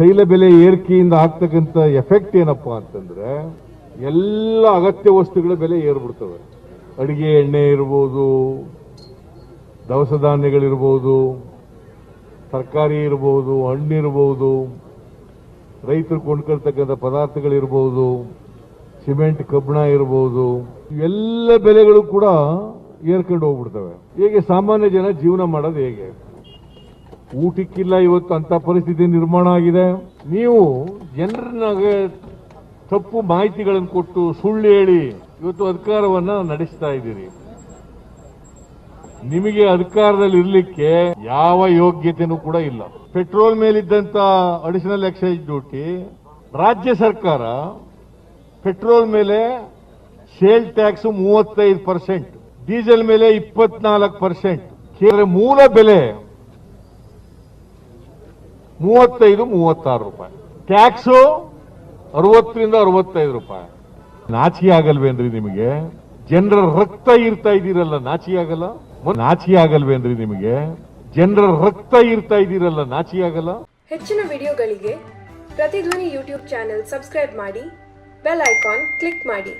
ತೈಲ ಬೆಲೆ ಏರಿಕೆಯಿಂದ ಆಗ್ತಕ್ಕಂಥ ಎಫೆಕ್ಟ್ ಏನಪ್ಪ ಅಂತಂದ್ರೆ, ಎಲ್ಲ ಅಗತ್ಯ ವಸ್ತುಗಳ ಬೆಲೆ ಏರ್ಬಿಡ್ತವೆ. ಅಡಿಗೆ ಎಣ್ಣೆ ಇರ್ಬೋದು, ದವಸ ಧಾನ್ಯಗಳಿರ್ಬೋದು, ತರಕಾರಿ ಇರ್ಬೋದು ಹಣ್ಣಿರ್ಬೋದು ರೈತರು ಕೊಂಡ್ಕೊಳ್ತಕ್ಕಂಥ ಪದಾರ್ಥಗಳಿರ್ಬೋದು, ಸಿಮೆಂಟ್, ಕಬ್ಬಣ ಇರ್ಬೋದು ಎಲ್ಲ ಬೆಲೆಗಳು ಕೂಡ ಏರ್ಕೊಂಡು ಹೋಗ್ಬಿಡ್ತವೆ. ಹೇಗೆ ಸಾಮಾನ್ಯ ಜನ ಜೀವನ ಮಾಡೋದು ಹೇಗೆ? ಊಟಕ್ಕಿಲ್ಲ, ಇವತ್ತು ಅಂತ ಪರಿಸ್ಥಿತಿ ನಿರ್ಮಾಣ ಆಗಿದೆ. ನೀವು ಜನರನ್ನಾಗ ತಪ್ಪು ಮಾಹಿತಿಗಳನ್ನು ಕೊಟ್ಟು ಸುಳ್ಳು ಹೇಳಿ ಇವತ್ತು ಅಧಿಕಾರವನ್ನ ನಡೆಸ್ತಾ ಇದ್ದೀರಿ. ನಿಮಗೆ ಅಧಿಕಾರದಲ್ಲಿ ಇರಲಿಕ್ಕೆ ಯಾವ ಯೋಗ್ಯತೆನೂ ಕೂಡ ಇಲ್ಲ. ಪೆಟ್ರೋಲ್ ಮೇಲಿದ್ದಂತ ಅಡಿಷನಲ್ ಎಕ್ಸೈಸ್ ಡ್ಯೂಟಿ ರಾಜ್ಯ ಸರ್ಕಾರ ಪೆಟ್ರೋಲ್ ಮೇಲೆ ಸೇಲ್ ಟ್ಯಾಕ್ಸ್ ಮೂವತ್ತೈದು ಪರ್ಸೆಂಟ್ ಡೀಸೆಲ್ ಮೇಲೆ ಇಪ್ಪತ್ನಾಲ್ಕು ಪರ್ಸೆಂಟ್ ಮೂಲ ಬೆಲೆ ಮೂವತ್ತೈದು, ಮೂವತ್ತಾರು ರೂಪಾಯಿ. ಟ್ಯಾಕ್ಸು ಅರವತ್ತರಿಂದ ಅರವತ್ತೈದು ರೂಪಾಯಿ. ನಾಚಿಕೆ ಆಗಲ್ವೇನ್ರಿ ನಿಮಗೆ? ಜನರ ರಕ್ತ ಇರ್ತಾ ಇದ್ದೀರಲ್ಲ, ನಾಚಿ ಆಗಲ್ಲ? ನಾಚಿ ಆಗಲ್ವೇನ್ರಿ ನಿಮಗೆ? ಜನರ ರಕ್ತ ಇರ್ತಾ ಇದ್ದೀರಲ್ಲ ನಾಚಿಕೆ ಆಗಲ್ಲ? ಹೆಚ್ಚಿನ ವಿಡಿಯೋಗಳಿಗೆ ಪ್ರತಿಧ್ವನಿ ಯೂಟ್ಯೂಬ್ ಚಾನೆಲ್ ಸಬ್ಸ್ಕ್ರೈಬ್ ಮಾಡಿ, ಬೆಲ್ ಐಕಾನ್ ಕ್ಲಿಕ್ ಮಾಡಿ.